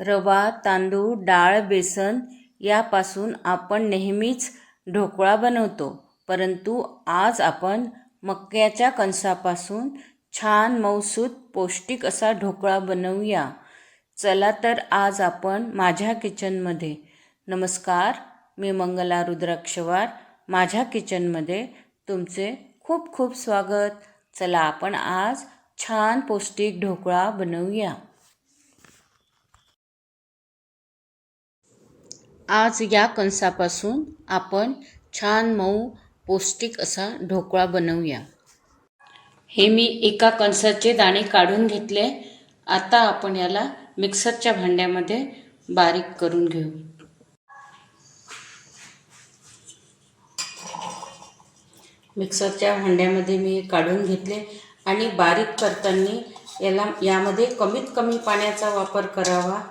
रवा तांदूळ डाळ बेसन यापासून आपण नेहमीच ढोकळा बनवतो. परंतु आज आपण मक्याच्या कणसापासून छान मऊसूत पौष्टिक असा ढोकळा बनवूया. चला तर आज आपण माझ्या किचनमध्ये. नमस्कार मी मंगला रुद्राक्षवार. माझ्या किचनमध्ये तुमचे खूप खूप स्वागत. चला आपण आज छान पौष्टिक ढोकळा बनवूया. आज या कणसापासून आपण छान मऊ पौष्टिक असा ढोकळा बनवूया. हे मी एका कणसाचे दाणे काढून घेतले. आता आपण याला मिक्सरच्या भांड्यामध्ये बारीक करून घेऊ. मिक्सरच्या भांड्यामध्ये मी काढून घेतले आणि बारीक करताना याला यामध्ये कमीत कमी पाण्याचा वापर करावा.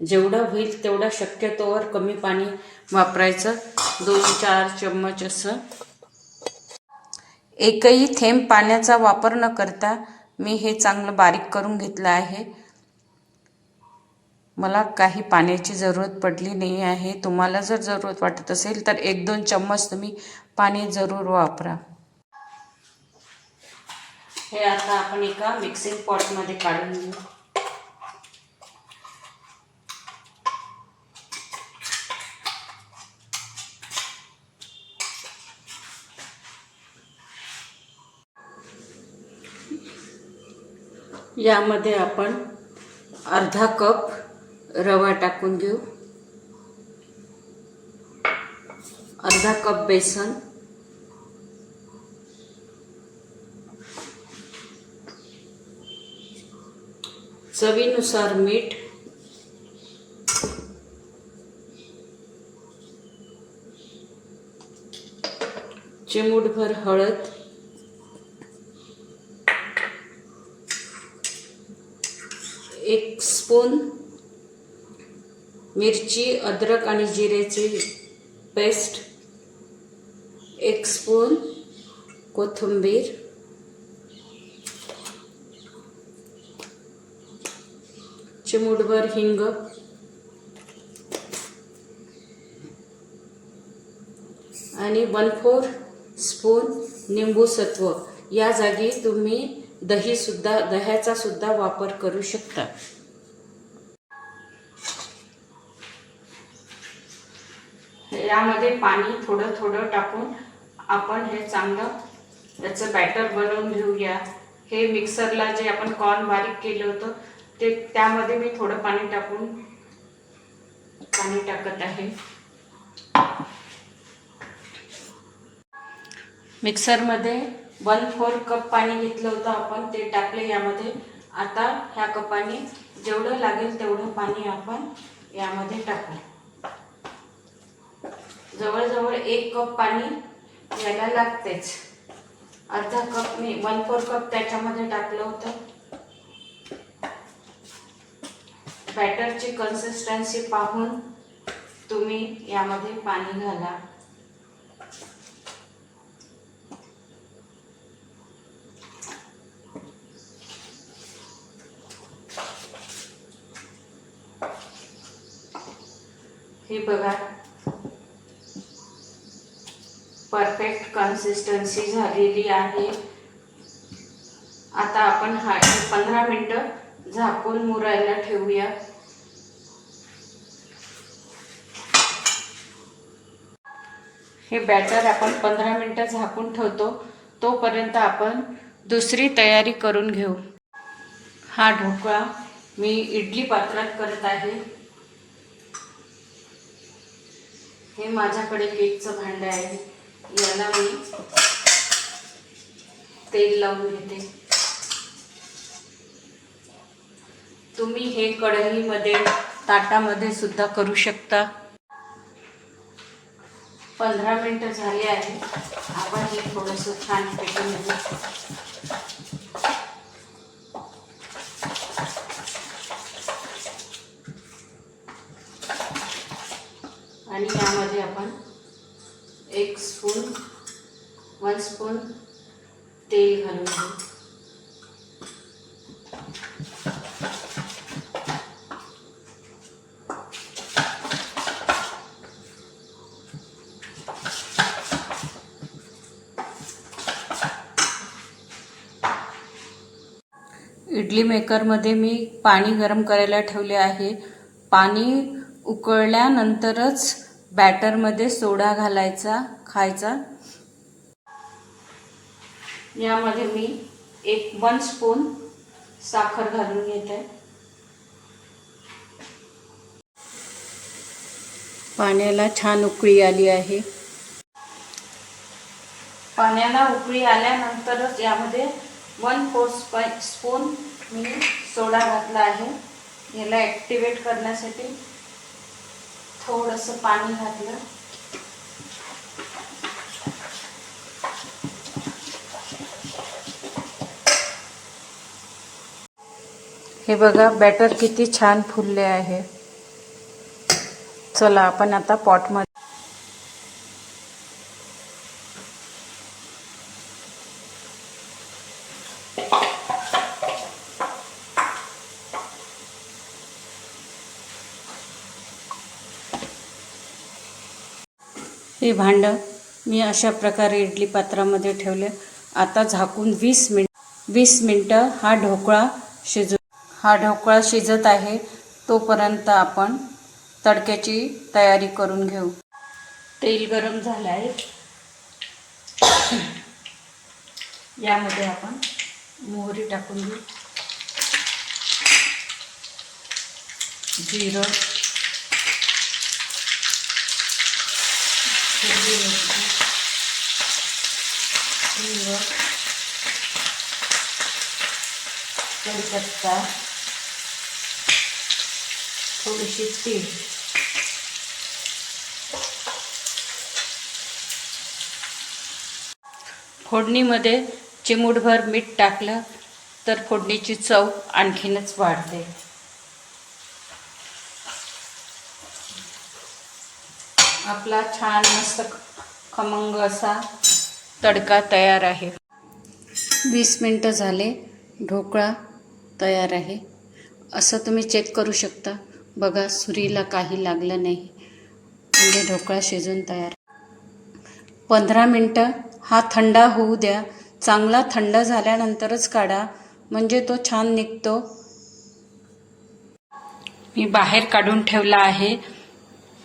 जेवढं होईल तेवढं शक्यतोवर कमी पाणी वापरायचं. दोन चार चम्मच असं. एकही थेंब पाण्याचा वापर न करता मी हे चांगलं बारीक करून घेतलं आहे. मला काही पाण्याची जरूरत पडली नाही आहे. तुम्हाला जर जरूरत वाटत असेल तर एक दोन चम्मच तुम्ही पाणी जरूर वापरा. हे आता आपण एका मिक्सिंग पॉटमध्ये काढून घेऊ. यामध्ये आपण अर्धा कप रवा टाकून घेऊ. अर्धा कप बेसन. चवीनुसार मीठ. चिमूटभर हळद. एक स्पून मिरची अद्रक आणि जिरेची पेस्ट एक स्पून कोथिंबीर चिमूटभर हिंग आणि वन फोर स्पून निंबू सत्व या जागी तुम्ही दही सुद्धा दह्याचा सुद्धा वापर करू शकता. यामध्ये पाणी थोडं थोडं टाकून आपण हे चांगलं त्याचं बॅटर बनवून घेऊया. हे मिक्सरला जे आपण कॉर्न बारीक केलं होतं ते त्यामध्ये मी थोडं पाणी टाकून पाणी टाकत आहे. मिक्सरमध्ये वन फोर कप पाणी घेतलं होतं आपण ते टाकले यामध्ये. आता ह्या कपाने जेवढं लागेल तेवढं पाणी आपण यामध्ये टाकू. जवळजवळ एक कप पाणी याला लागतेच. अर्धा कप मी वन फोर कप त्याच्यामध्ये टाकलं होतं. बॅटरची कन्सिस्टन्सी पाहून तुम्ही यामध्ये पाणी घाला. हे बघा. परफेक्ट कन्सिस्टन्सी झालेली आहे. आता आपण हा पंधरा मिनटं झाकून मुरायला ठेवूया. हे बॅटर आपण पंधरा मिनटं झाकून ठेवतो. तोपर्यंत आपण दुसरी तयारी करून घेऊ. हा ढोकळा मी इडली पात्रात करत आहे. हे माझ्याकडे केकचं भांडं आहे. याला मी तेल लावून घेते. तुम्ही हे कढईमध्ये ताटामध्ये सुद्धा करू शकता. पंधरा मिनटं झाले आहे. आपण हे थोडंसं छान पेटून घेऊ. वन स्पून तेल घालून इडली मेकरमध्ये मी पाणी गरम करायला ठेवले आहे. पाणी उकळल्यानंतरच बॅटरमध्ये सोडा घालायचा खायचा. यामध्ये मी एक वन स्पून साखर घालून घेत. आहे पाण्याला छान उकळी आली आहे. पाण्याला उकळी आल्यानंतरच यामध्ये वन फोर्थ स्पाय स्पून मी सोडा घातला आहे. याला ॲक्टिवेट करण्यासाठी थोडंसं पाणी घातलं. हे बघा बॅटर किती छान फुलले आहे. चला आपण आता पॉटमध्ये हे भांडं मी अशा प्रकारे इडली पात्रामध्ये ठेवले. आता झाकून वीस मिनिट वीस मिनटं हा ढोकळा शिजू हा ढोकळा शिजत आहे तोपर्यंत आपण तडक्याची तयारी करून घेऊ. तेल गरम झालं आहे यामध्ये आपण मोहरी टाकून घेऊ. जिरं. हिंग कढीपत्ता. थोडीशी तीळ. फोडणीमध्ये चिमूटभर मीठ टाकलं तर फोडणीची चव आणखीनच वाढते. आपला छान मस्त खमंग असा तडका तयार आहे. वीस मिनटं झाले ढोकळा तयार आहे. असं तुम्ही चेक करू शकता. बघा सुरीला काही लागलं नाही. म्हणजे ढोकळा शिजून तयार. पंधरा मिनटं. हा थंड होऊ द्या. चांगला थंड झाल्यानंतरच काढा. म्हणजे तो छान निघतो. मी बाहेर काढून ठेवला आहे.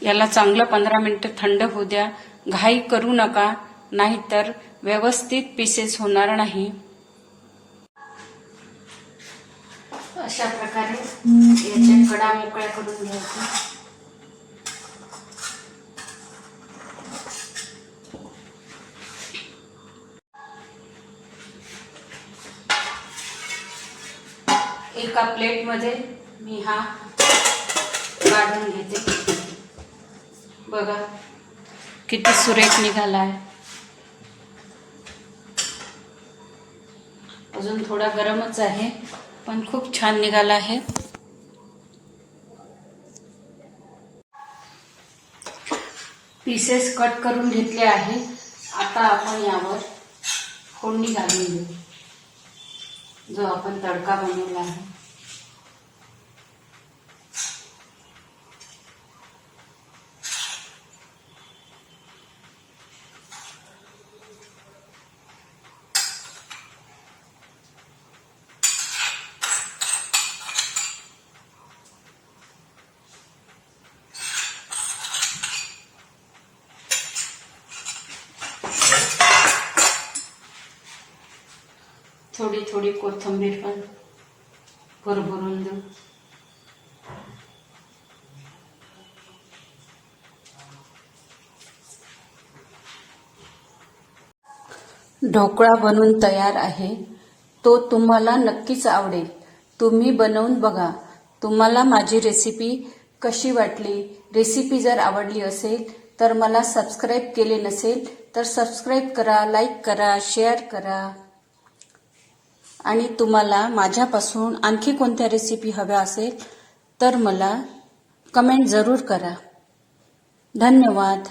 याला चांगलं पंधरा मिनटं थंड होऊ द्या. घाई करू नका. नाहीतर व्यवस्थित पीसेस होणार नाही. अशा प्रकारे याच्या कडा मोकळ्या करून घ्यायच्या. एका प्लेटमध्ये मी हा काढून घेते. बघा किती सुरेख निघाला आहे अजून थोडा गरमच आहे. पण खूप छान निघाला आहे. पीसेस कट करून घेतले आहे. आता आपण यावर फोडणी घालून घेऊ. जो आपण तडका बनवला आहे. थोडी कोथंबीर पण भरभरून देऊ. ढोकळा बनून तयार आहे. तो तुम्हाला नक्कीच आवडेल. तुम्ही बनवून बघा. तुम्हाला माझी रेसिपी कशी वाटली? रेसिपी जर आवडली असेल तर मला सबस्क्राईब केले नसेल तर सबस्क्राईब करा लाईक करा शेअर करा. आणि तुम्हाला माझ्यापासून आणखी कोणत्या रेसिपी हव्या असेल तर मला कमेंट जरूर करा. धन्यवाद.